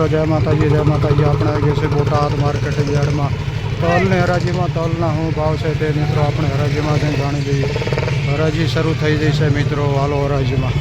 મિત્રો જય માતાજી જય માતાજી, આપણે આવી ગયા છે બોટાદ માર્કેટ યાર્ડમાં. તલને હરાજીમાં તલના શું ભાવ છે તે મિત્રો આપણે હરાજીમાં જઈને જાણી દઈએ હરાજી શરૂ થઈ જઈ છે મિત્રો, હાલો હરાજીમાં.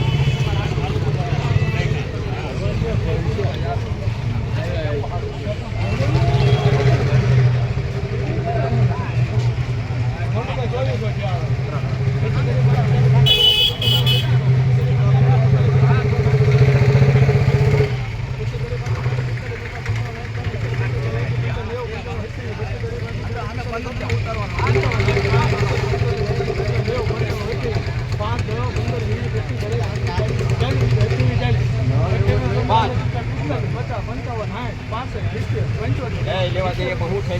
લેવા દઈએ પણ હું થઈ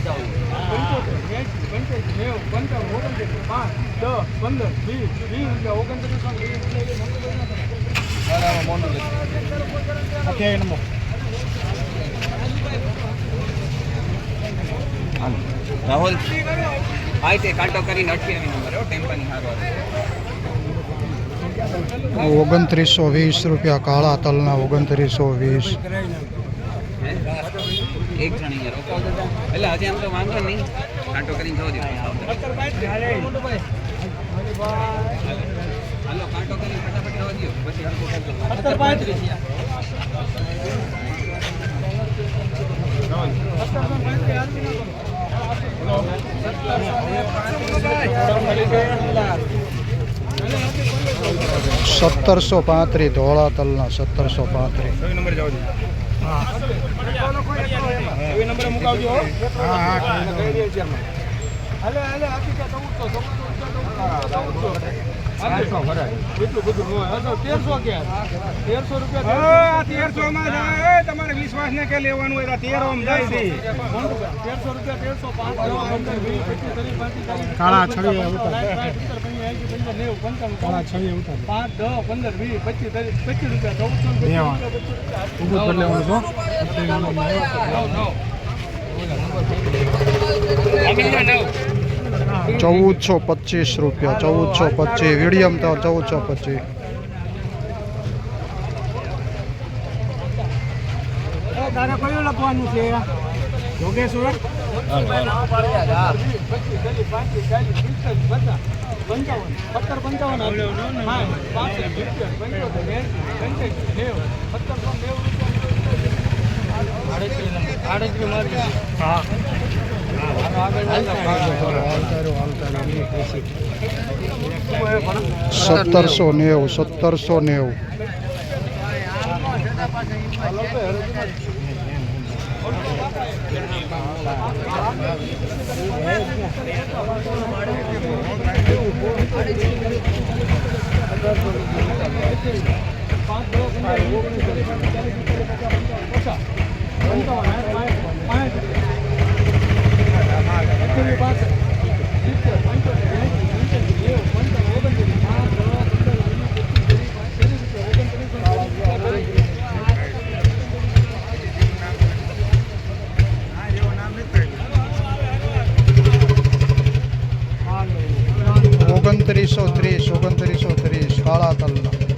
અત્યારે નંબર. રાહુલ હા તે કાંટો કરીને અઠ્યાવી નંબર હો ટેમ્પાની હારો ઓગણત્રીસો વીસ રૂપિયા કાળા તલના ઓગણત્રીસો વીસ. એક જણ યાર એટલે હજી આમ તો વાંધો નહીં. કાંટો કરીને જવો હાલો કાંટો કરીને ફટાફટ જવા દો પછી હલકો કરજો સત્તર પાંત્રીસ સત્તરસો પાંત્રીસ ધોળા તલના સત્તરસો પાંત્રીસ તેરસો રૂપિયા તેરસો માં તમારે વિશ્વાસ ને કે લેવાનું હોય? તો તેરો જાય છે. તેરસો રૂપિયા તેરસો પાંચ કાળા ઉતાર. પાંચ દસ પંદર વીસ પચીસ ત્રીસ પચીસ રૂપિયા ચૌદસો. રૂપિયા, લેવાનું છો ચૌદસો પચીસ રૂપિયા ચૌદસો પચીસ. વીડિયમ તો ચૌદસો પચીસ. તારે કયું લખવાનું છે? યોગેશ્વર પંચાવન સત્તર પંચાવન નેવું સત્તરસો નેવું સત્તરસો નેવું સત્તરસો નેવું. પાંચ ઓગણત્રીસો ત્રીસ ઓગણત્રીસો ત્રીસ કાળા તલના